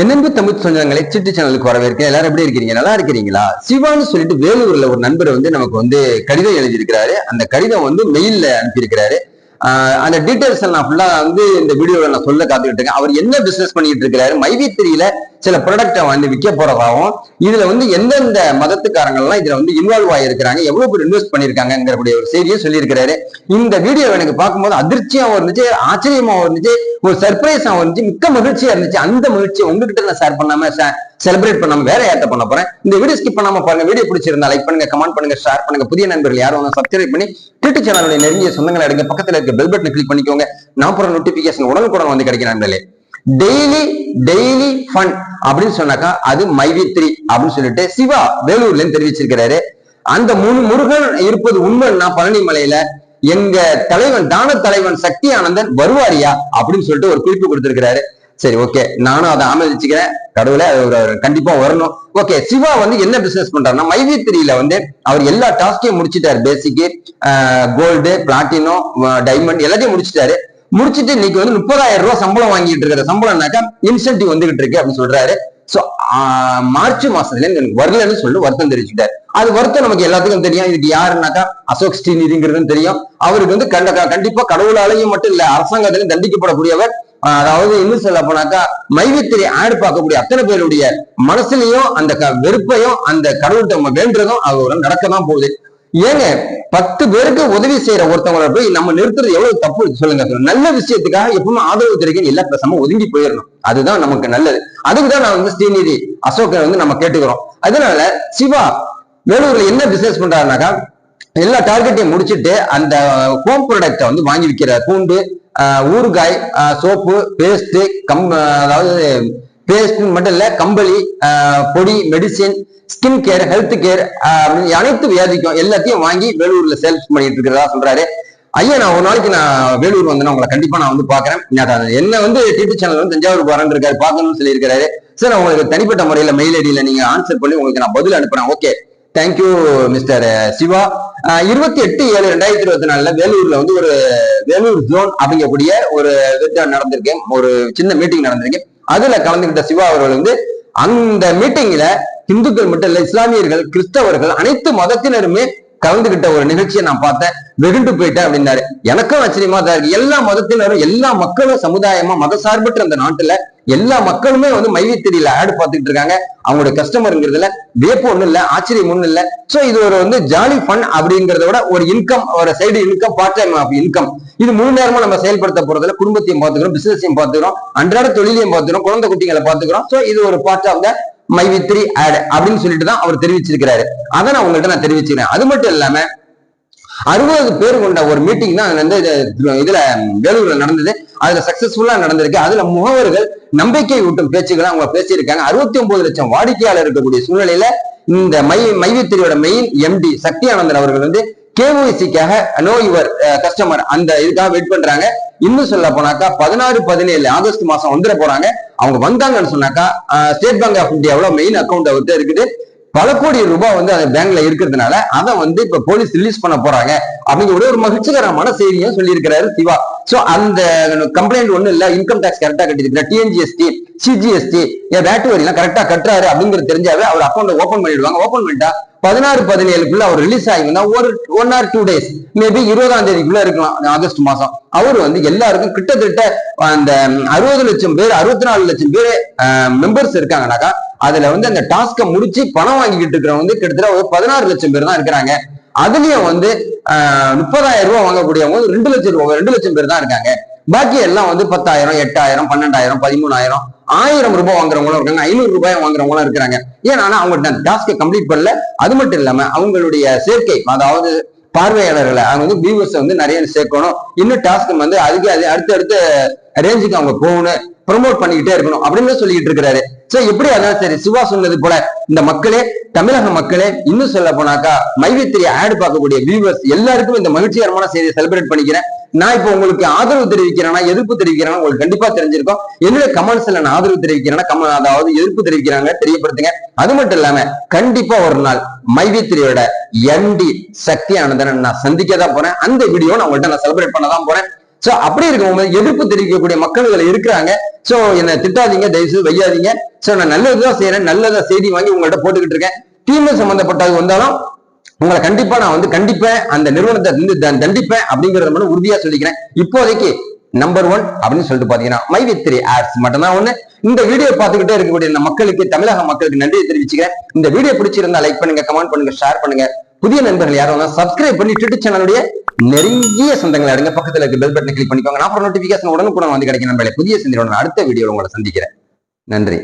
என்னென்பு தமிழ் சொந்தங்களை சிட்டு சேனலுக்கு வரவேற்க எல்லாரும் எப்படி இருக்கிறீங்க? நல்லா இருக்கிறீங்களா? சிவான்னு சொல்லிட்டு வேலூர்ல ஒரு நண்பர் வந்து நமக்கு வந்து கடிதம் எழுதியிருக்கிறாரு. அந்த கடிதம் வந்து மெயில்ல அனுப்பியிருக்கிறாரு. அந்த டீட்டெயில்ஸ் நான் ஃபுல்லா வந்து இந்த வீடியோல நான் சொல்ல காத்துக்கிட்டு இருக்கேன். அவர் என்ன பிசினஸ் பண்ணிட்டு இருக்கிறாரு? மைவித்திரியில சில ப்ராடக்ட்டை வந்து விற்க போறதாகவும் இதுல வந்து எந்தெந்த மதத்துக்காரங்கள்லாம் இதுல வந்து இன்வால்வ் ஆகிருக்கிறாங்க எவ்வளவு பேர் இன்வெஸ்ட் பண்ணிருக்காங்கிற ஒரு செய்தியை சொல்லியிருக்கிறாரு. இந்த வீடியோ எனக்கு பார்க்கும்போது அதிர்ச்சியாகவும் இருந்துச்சு ஆச்சரியமாகவும் இருந்துச்சு ஒரு சர்ப்ரைஸாகவும் இருந்துச்சு மிக்க மகிழ்ச்சியா இருந்துச்சு. அந்த மகிழ்ச்சியை உங்ககிட்ட நான் ஷேர் பண்ணாம செலிப்ரேட் பண்ணாம வேற யார்ட்ட பண்ண போறேன்? இந்த வீடியோ ஸ்கிப் பண்ணாம பாருங்க வீடியோ பிடிச்சிருந்தா லைக் பண்ணுங்க கமெண்ட் பண்ணுங்க ஷேர் பண்ணுங்க. புதிய நண்பர்கள் யாரும் வந்து சப்ஸ்கிரைப் பண்ணி ட்விட்டர் சேனலுடைய நெருங்கிய சொந்தங்களை எடுங்க பக்கத்துல இருக்க பெல் பட்டனை கிளிக் பண்ணிக்கோங்க. நான் போற நோட்டிபிகேஷன் உடனுக்குடன் வந்து கிடைக்கும் நண்பர்களே. டெய்லி டெய்லி ஃபன் அப்படின்னு சொன்னாக்கா அது மைவி த்ரீ அப்படின்னு சொல்லிட்டு சிவா வேலூர்ல இருந்து தெரிவிச்சிருக்கிறாரு. அந்த முன் முருகன் இருப்பது உண்மைன்னா பழனி மலையில எங்க தலைவன் தான தலைவன் சக்தி ஆனந்தன் வருவாரியா அப்படின்னு சொல்லிட்டு ஒரு குறிப்பு கொடுத்திருக்கிறாரு. சரி ஓகே நானும் அதை ஆமதிச்சுக்கிறேன். கடவுளே அது ஒரு கண்டிப்பா வரணும். ஓகே சிவா வந்து என்ன பிசினஸ் பண்றாருன்னா மைவி த்ரீல வந்து அவர் எல்லா டாஸ்கையும் முடிச்சிட்டாரு. பேசிக்கு கோல்டு பிளாட்டினோ டைமண்ட் எல்லாத்தையும் முடிச்சிட்டாரு. முடிச்சிட்டு இன்னைக்கு வந்து முப்பதாயிரம் ரூபாய் சம்பளம் வாங்கிட்டு இருக்கிற சம்பளம்னாக்கா இன்சென்டிவ் வந்துகிட்டு இருக்கு அப்படின்னு சொல்றாரு. சோ மார்ச் மாசத்துல இருந்து எனக்கு வரலன்னு சொல்லிட்டு வருத்தம் தெரிவிச்சுட்டாரு அது வருத்தம் நமக்கு எல்லாத்துக்கும் தெரியும். இதுக்கு யாருன்னாக்கா அசோக் ஸ்ரீநிதிங்கிறது தெரியும். அவருக்கு வந்து கண்ட கண்டிப்பா கடவுளாலையும் மட்டும் இல்ல அரசாங்கத்திலும் தண்டிக்கப்படக்கூடியவர். அதாவது இன்னும் சொல்ல போனாக்கா மைவித்திரை ஆடு பார்க்கக்கூடிய அத்தனை பேருடைய மனசுலயும் அந்த க- வெறுப்பையும் அந்த கடவுள்கிட்ட நம்ம வேண்டுறதும் நடக்க நடக்கதான் போகுது. ஏங்க பத்து பேருக்கு உதவி செய்யற ஒருத்தவங்களை போய் நம்ம நிறுத்துறது எவ்வளவு தப்பு? சொல்லுங்க நல்ல விஷயத்துக்காக எப்பவுமே ஆதரவு தெரிவிக்க எல்லா பேசாம ஒதுங்கி போயிடணும். அதுதான் நமக்கு நல்லது. அதுக்குதான் நான் வந்து ஸ்ரீநிதி அசோகை வந்து நம்ம கேட்டுக்கிறோம். அதனால சிவா வேலூர்ல என்ன பிசினஸ் பண்றாருனாக்கா எல்லா டார்கெட்டையும் முடிச்சிட்டு அந்த ஹோம் ப்ராடக்டை வந்து வாங்கி விற்கிறார் பூண்டு ஆஹ் ஊறுகாய் சோப்பு பேஸ்ட் கம் அதாவது பேஸ்ட் மட்டும் இல்ல கம்பளி பொடி medicine skin care health care அப்படின்னு அனைத்து வியாதிக்கும் எல்லாத்தையும் வாங்கி வேலூர்ல சேல்ஸ் பண்ணிட்டு இருக்கிறதா சொல்றாரு. ஐயா நான் ஒரு நாளைக்கு நான் வேலூர் வந்தேன்னா உங்களை கண்டிப்பா நான் வந்து பாக்குறேன் என்ன வந்து டிவி சேனல் வந்து தஞ்சாவூர் போறேன்னு இருக்காரு பார்க்கணும்னு சொல்லியிருக்காரு சார் உங்களுக்கு தனிப்பட்ட முறையில மெயில் ஐடியில நீங்க ஆன்சர் பண்ணி உங்களுக்கு நான் பதில் அனுப்புறேன். Okay thank you mister Siva. இருபத்தி எட்டு ஏழு ரெண்டாயிரத்தி இருபத்தி நாலுல வேலூர்ல வந்து ஒரு வேலூர் ஜோன் அப்படிங்கக்கூடிய ஒரு நடந்திருக்கேன். நடந்திருக்கு ஒரு சின்ன மீட்டிங் நடந்திருக்கு அதுல கலந்துகிட்ட சிவா அவர்கள் வந்து அந்த மீட்டிங்ல இந்துக்கள் மட்டும் இல்ல இஸ்லாமியர்கள் கிறிஸ்தவர்கள் அனைத்து மதத்தினருமே கலந்துகிட்ட ஒரு நிகழ்ச்சியை நான் பார்த்தேன். வெகுண்டு போயிட்டேன் அப்படின்னாரு. எனக்கும் ஆச்சரியமா தான் இருக்கு. எல்லா மதத்தினரும் எல்லா மக்களும் சமுதாயமா மத சார்பற்ற அந்த நாட்டுல எல்லா மக்களுமே வந்து மைவித்திரியில ஆடு பார்த்துட்டு இருக்காங்க. அவங்களோட கஸ்டமருங்கிறதுல வேப்பு ஒண்ணும் இல்லை ஆச்சரியம் ஒண்ணும் இல்லை. ஸோ இது ஒரு வந்து ஜாலி ஃபன் அப்படிங்கறத விட ஒரு இன்கம் ஒரு side income part time of income இது முழு நேரமா நம்ம செயல்படுத்த போறதுல குடும்பத்தையும் பார்த்துக்கிறோம் பிசினஸையும் பார்த்துக்கிறோம் அன்றாட தொழிலையும் பார்த்துக்கிறோம் குழந்தை குட்டிகளை பார்த்துக்கிறோம். ஸோ இது ஒரு part of the Mythri ad அப்படின்னு சொல்லிட்டு தான் அவர் தெரிவிச்சிருக்கிறாரு. அதை நான் உங்கள்கிட்ட நான் தெரிவிச்சுக்கிறேன். அது மட்டும் இல்லாம அறுபது பேர் கொண்ட ஒரு மீட்டிங் தான் வந்து இது- இதுல வேலூர்ல நடந்தது. அதுல சக்சஸ்ஃபுல்லா நடந்திருக்கு. அதுல முகவர்கள் நம்பிக்கை ஊட்டும் பேச்சுகளை அவங்க பேசியிருக்காங்க. அறுபத்தி ஒன்பது லட்சம் வாடிக்கையாளர் இருக்கக்கூடிய சூழ்நிலையில இந்த மை மைவித்திரியோட மெயின் எம்டி சக்தி ஆனந்தன் அவர்கள் வந்து கேஒய்சிக்காக நோ யுவர் கஸ்டமர் அந்த இதுக்காக வெயிட் பண்றாங்க. இன்னும் சொல்ல போனாக்கா பதினாறு பதினேழு ஆகஸ்ட் மாசம் வந்துட போறாங்க. அவங்க வந்தாங்கன்னு சொன்னாக்கா ஸ்டேட் பேங்க் ஆஃப் இந்தியாவில் மெயின் அக்கௌண்ட் அவர்கிட்ட இருக்குது பல கோடி ரூபாய் வந்து அந்த பேங்க்ல இருக்கிறதுனால அதை வந்து இப்ப போலீஸ் ரிலீஸ் பண்ண போறாங்க அப்படிங்கிற ஒரு மகிழ்ச்சிகரமான செய்தியும் சொல்லியிருக்கிறாரு சிவா. சோ அந்த கம்ப்ளைண்ட் ஒண்ணும் இல்ல. இன்கம் டாக்ஸ் கரெக்டா கட்டிருக்கிற டிஎன்ஜிஎஸ்டி சிஜிஎஸ்டி என் வேட்டு வரி எல்லாம் கரெக்டா கட்டுறாரு அப்படிங்கிறது தெரிஞ்சாவே அவர் அக்கௌண்ட் ஓபன் பண்ணிடுவாங்க. ஓபன் பண்ணிட்டா பதினாறு பதினேழுக்குள்ள அவர் ரிலீஸ் ஆகிங்கன்னா ஒரு one or two days maybe இருபதாம் தேதிக்குள்ள இருக்கலாம். ஆகஸ்ட் மாசம். அவர் வந்து எல்லாருக்கும் கிட்டத்தட்ட அந்த அறுபது லட்சம் பேர் அறுபத்தி நாலு லட்சம் பேர் மெம்பர்ஸ் இருக்காங்கனாக்கா அதுல வந்து அந்த டாஸ்கை முடிச்சு பணம் வாங்கிக்கிட்டு இருக்கிறவங்க வந்து கிட்டத்தட்ட ஒரு பதினாறு லட்சம் பேர் தான் இருக்கிறாங்க. அதுலயும் வந்து ஆஹ், முப்பதாயிரம் ரூபாய் வாங்கக்கூடியவங்க வந்து ரெண்டு லட்சம் ரூபாய் ரெண்டு லட்சம் பேர் தான் இருக்காங்க. பாக்கி எல்லாம் வந்து பத்தாயிரம் எட்டாயிரம் பன்னெண்டாயிரம் பதிமூணாயிரம் ஆயிரம் ரூபாய் வாங்குறவங்களும் இருக்காங்க ஐநூறு ரூபாய் வாங்குறவங்களும் இருக்கிறாங்க. ஏன்னா அவங்க டாஸ்க்கை கம்ப்ளீட் பண்ணல? அது மட்டும் இல்லாம அவங்களுடைய சேர்க்கை அதாவது பார்வையாளர்களை அவங்க வந்து வியூவர்ஸ் வந்து நிறைய சேர்க்கணும். இன்னும் டாஸ்க் வந்து அதுக்கு அது அடுத்தடுத்து ரேஞ்சுக்கு அவங்க போகணும் ப்ரொமோட் பண்ணிக்கிட்டே இருக்கணும் அப்படின்னு சொல்லிட்டு இருக்கிறாரு. சோ எப்படி அதான் சரி சிவா சொன்னது போல இந்த மக்களே தமிழக மக்களே இன்னும் சொல்ல போனாக்கா மைவித்திரி ஆட் பார்க்கக்கூடிய வியூவர்ஸ் எல்லாருக்கும் இந்த மகிழ்ச்சிகரமான செய்தியை செலிப்ரேட் பண்ணிக்கிறேன். நான் இப்போ உங்களுக்கு ஆதரவு தெரிவிக்கிறேன்னா எதிர்ப்பு தெரிவிக்கிறேன்னா உங்களுக்கு கண்டிப்பா தெரிஞ்சிருக்கும். என்னுடைய கமெண்ட்ஸ்ல நான் ஆதரவு தெரிவிக்கிறேன்னா கம அதாவது எதிர்ப்பு தெரிவிக்கிறாங்க தெரியப்படுத்துங்க. அது மட்டும் இல்லாம கண்டிப்பா ஒரு நாள் மைவித்திரியோட எம்டி சக்தி ஆனந்தனை நான் சந்திக்க தான் போறேன். அந்த வீடியோ நான் உங்கள்கிட்ட நான் செலிப்ரேட் பண்ண தான் போறேன். சோ அப்படி இருக்கும்போது எதிர்ப்பு தெரிவிக்கக்கூடிய மக்கள்கள் இருக்கிறாங்க. சோ என்ன திட்டாதீங்க தயவுசெய்து வையாதீங்க. சோ நான் நல்லதுதான் செய்யறேன் நல்லதா செய்தி வாங்கி உங்கள்ட்ட போட்டுக்கிட்டு இருக்கேன். தீமை சம்பந்தப்பட்டது வந்தாலும் உங்களை கண்டிப்பா நான் வந்து கண்டிப்பேன் அந்த நிறுவனத்தை வந்து தண்டிப்பேன் அப்படிங்கறத மட்டும் உறுதியா சொல்லிக்கிறேன். இப்போதைக்கு நம்பர் ஒன் அப்படின்னு சொல்லிட்டு பாத்தீங்கன்னா மை வித் த்ரீ ஆட்ஸ் மட்டும் தான் ஒண்ணு. இந்த வீடியோ பார்த்துக்கிட்டே இருக்கக்கூடிய இந்த மக்களுக்கு தமிழக மக்களுக்கு நன்றியை தெரிவிச்சுக்கிறேன். இந்த வீடியோ பிடிச்சிருந்தா லைக் பண்ணுங்க கமெண்ட் பண்ணுங்க ஷேர் பண்ணுங்க. புதிய நண்பர்கள் யாரும் சப்ஸ்கிரைப் பண்ணி ட்விட்டர் சேனலுடைய நிறைய சொந்தங்களை அடங்க பக்கத்துல இருக்க பெல் பட்டனை கிளிக் பண்ணிக்கோங்க. நான் நோட்டிபிகேஷன் உடனுக்குடன் வந்து கிடைக்கும். நண்பர்களே புதிய சந்தையோட அடுத்த வீடியோ உங்களை சந்திக்கிறேன். நன்றி.